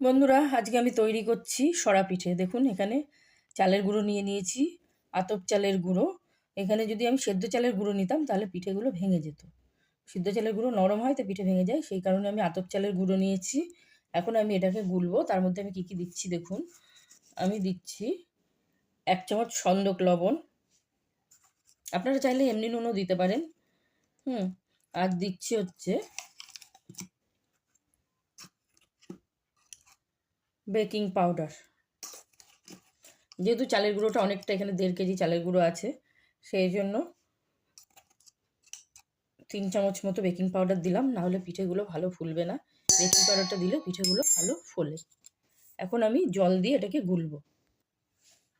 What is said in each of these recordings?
বন্ধুরা, আজকে আমি তৈরি করছি সরা পিঠে। দেখুন, এখানে চালের গুঁড়ো নিয়ে নিয়েছি, আতপ চালের গুঁড়ো। এখানে যদি আমি সেদ্ধ চালের গুঁড়ো নিতাম, তাহলে পিঠেগুলো ভেঙে যেত। সিদ্ধ চালের গুঁড়ো নরম হয়, তো পিঠে ভেঙে যায়। সেই কারণে আমি আতপ চালের গুঁড়ো নিয়েছি। এখন আমি এটাকে গুলবো। তার মধ্যে আমি কী কী দিচ্ছি, দেখুন। আমি দিচ্ছি এক চামচ সন্দক লবণ। আপনারা চাইলে এমনি নুনও দিতে পারেন। হুম, আর দিচ্ছি হচ্ছে বেকিং পাউডার। যেহেতু চালের গুঁড়োটা অনেকটা এখানে দেড় কেজি চালের গুঁড়ো আছে, সেই জন্য তিন চামচ মতো বেকিং পাউডার দিলাম নাহলে পিঠেগুলো ভালো ফুলবে না। বেকিং পাউডারটা দিলে পিঠেগুলো ভালো ফোলে। এখন আমি জল দিয়ে এটাকে গুলবো।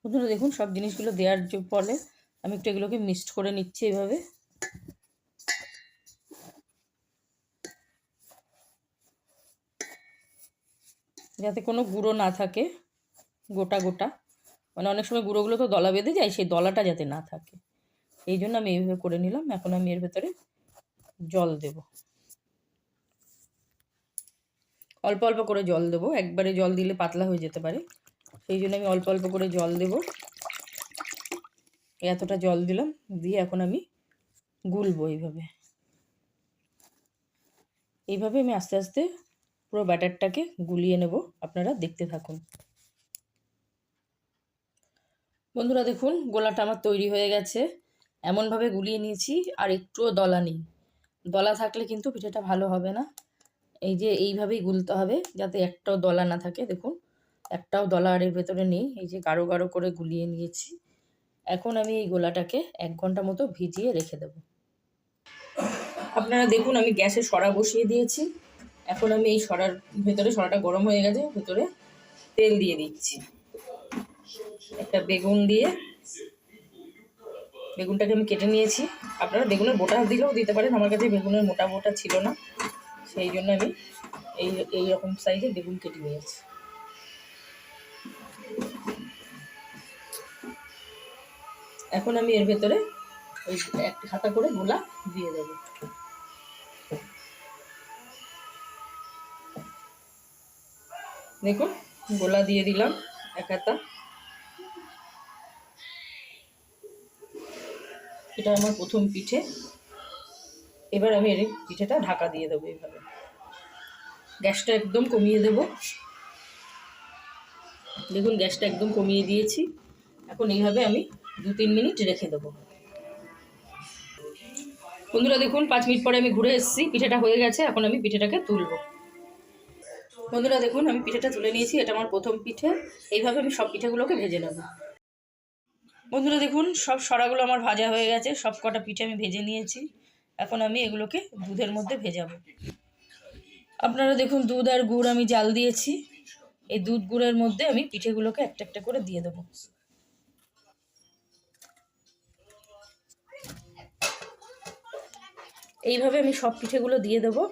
বন্ধুরা দেখুন, সব জিনিসগুলো দেওয়ার ফলে আমি একটু এগুলোকে মিক্সড করে নিচ্ছি এভাবে। যাতে কোনো গুঁড়ো না থাকে, গোটা গোটা। মানে অনেক সময় গুঁড়োগুলো তো দলা বেঁধে যায়, সেই দলাটা যাতে না থাকে। এই জন্য আমি এইভাবে করে নিলাম, এখন আমি এর ভেতরে জল দেব। অল্প অল্প করে জল দেবো, একবারে জল দিলে পাতলা হয়ে যেতে পারে। সেই জন্য আমি অল্প অল্প করে জল দেব। এতটা জল দিলাম, দিয়ে এখন আমি গুলবো এইভাবে। এইভাবে আমি আস্তে আস্তে পুরো ব্যাটারটাকে গুলিয়ে নেব। আপনারা দেখতে থাকুন। বন্ধুরা দেখুন, গোলাটা আমার তৈরি হয়ে গেছে। এমনভাবে গুলিয়ে নিয়েছি, আর একটুও দলা নেই। দলা থাকলে কিন্তু পিঠেটা ভালো হবে না। এই যে এইভাবেই গুলতে হবে, যাতে একটাও দলা না থাকে। দেখুন, একটাও দলা আর এর ভেতরে নেই। এই যে গাঢ় গাঢ় করে গুলিয়ে নিয়েছি। এখন আমি এই গোলাটাকে এক ঘণ্টা মতো ভিজিয়ে রেখে দেব। আপনারা দেখুন, আমি গ্যাসে সরা বসিয়ে দিয়েছি। এখন আমি এই সরার ভেতরে, সরাটা গরম হয়ে গেছে, ভেতরে তেল দিয়ে দিচ্ছি। একটা বেগুন দিয়ে। বেগুনটাকে আমি কেটে নিয়েছি। আপনারা বেগুনের বোটা দিলেও দিতে পারেন, আমার কাছে বেগুনের মোটা মোটা ছিল না। সেই জন্য আমি এই এই রকম সাইজে বেগুন কেটে নিয়েছি। এখন আমি এর ভেতরে ওই এক হাতা করে গোলা দিয়ে দেবো। দেখুন, গোলা দিয়ে দিলাম এক হাতা এটা আমার প্রথম পিঠে। এবার আমি এর পিঠেটা ঢাকা দিয়ে দেবো এইভাবে। গ্যাসটা একদম কমিয়ে দেব। দেখুন, গ্যাসটা একদম কমিয়ে দিয়েছি। এখন এইভাবে আমি দু তিন মিনিট রেখে দেবো। বন্ধুরা, দেখুন, পাঁচ মিনিট পরে আমি ঘুরে এসেছি। পিঠেটা হয়ে গেছে, এখন আমি পিঠেটাকে তুলবো। বন্ধুরা দেখুন, আমি পিঠেটা তুলে নিয়েছি, এটা আমার প্রথম পিঠে। এইভাবে আমি সব পিঠেগুলোকে ভেজে নেব। বন্ধুরা দেখুন, সব সরাগুলো আমার ভাজা হয়ে গেছে, সব কটা পিঠে আমি ভেজে নিয়েছি। এখন আমি এগুলোকে দুধের মধ্যে ভেজাবো। আপনারা দেখুন, দুধ আর গুড় আমি জাল দিয়েছি। এই দুধ গুড়ের মধ্যে আমি পিঠেগুলোকে একটা একটা করে দিয়ে দেবো। এইভাবে আমি সব পিঠেগুলো দিয়ে দেবো।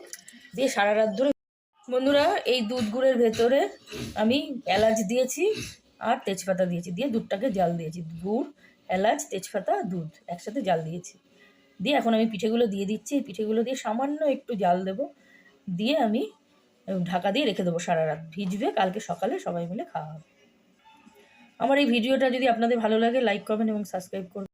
দিয়ে সারা রাত ধরে বন্ধুরা, এই দুধ গুড়ের ভেতরে আমি এলাচ দিয়েছি আর তেজপাতা দিয়েছি। দিয়ে দুধটাকে জাল দিয়েছি। গুড়, এলাচ, তেজপাতা, দুধ একসাথে জাল দিয়েছি। দিয়ে এখন আমি পিঠেগুলো দিয়ে দিচ্ছি। পিঠেগুলো দিয়ে সামান্য একটু জাল দেব। দিয়ে আমি ঢাকা দিয়ে রেখে দেবো সারা রাত। ভিজবে, কালকে সকালে সবাই মিলে খাওয়া হবে। আমার এই ভিডিওটা যদি আপনাদের ভালো লাগে লাইক করবেন এবং সাবস্ক্রাইব করবেন